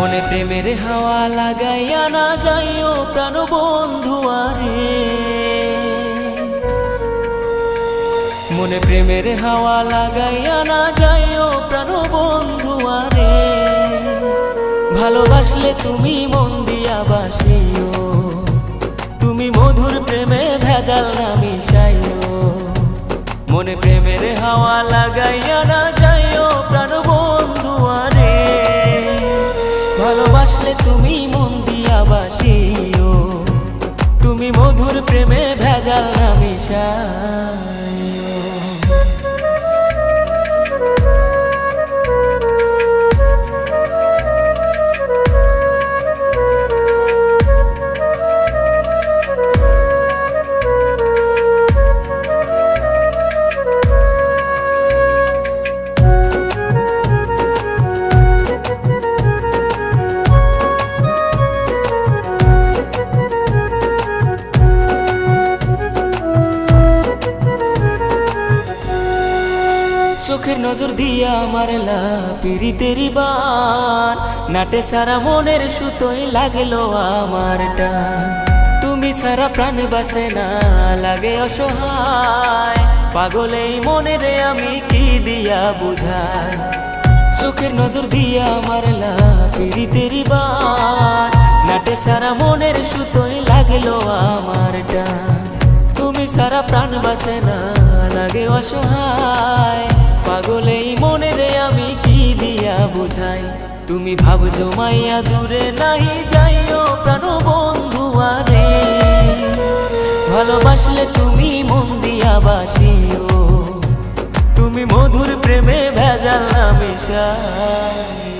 মনে প্রেমের হাওয়া লাগাইয়া না যাইও প্রাণ বন্ধু আরে। মনে প্রেমের হাওয়া লাগাইয়া না যাইও প্রাণ বন্ধু আরে। ভালোবাসলে তুমি মন দিয়া বাসিও, তুমি মধুর প্রেমে ভেজাল না মিশাইও। মনে প্রেমের হাওয়া লাগাইয়া না চোখের নজর দিয়া মারলা পিরিতেরি বান। নাটে সারা মনের সুতোই লাগল আমার টান। তুমি সারা প্রাণ বাসে না, লাগে অসহায়। পাগলেই মনে রে আমি কি দিয়া বুঝাই? চোখের নজর দিয়া মারলা পিরিতেরি বান। নাটে সারা মনের সুতোই লাগল আমার টান। তুমি সারা প্রাণ বাসে না, লাগে অসহায়। পাগল এই মনে রে আমি কি দিয়া বুঝাই? তুমি ভাব জমাইয়া দূরে নাই, যাইও প্রাণ বন্ধু আরে। ভালোবাসলে তুমি মন দিয়া বাসিও। তুমি মধুর প্রেমে ভেজাল না মিশাইও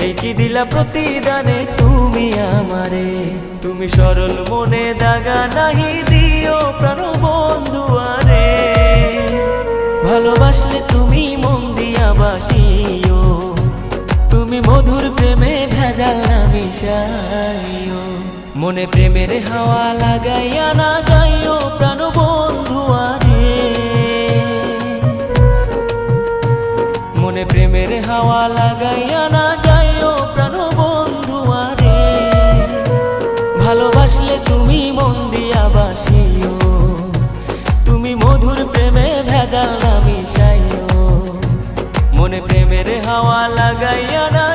কি দিলা প্রতিদানে তুমি আমারে। তুমি সরল মনে দাগা নাহি দিও প্রাণ বন্ধু আরে। ভালোবাসলে তুমি মন দিয়া বাসিও। তুমি মধুর প্রেমে ভেজাল না মিশাইও। মনে প্রেমের হাওয়া লাগাইয়া না যাইও প্রাণ বন্ধু আরে। মনে প্রেমের হাওয়া লাগাইয়া না তুমি মন দিয়া বাসিও। তুমি মধুর প্রেমে ভেজাল না মিশাইও। মনে প্রেমের হাওয়া লাগাইয়া না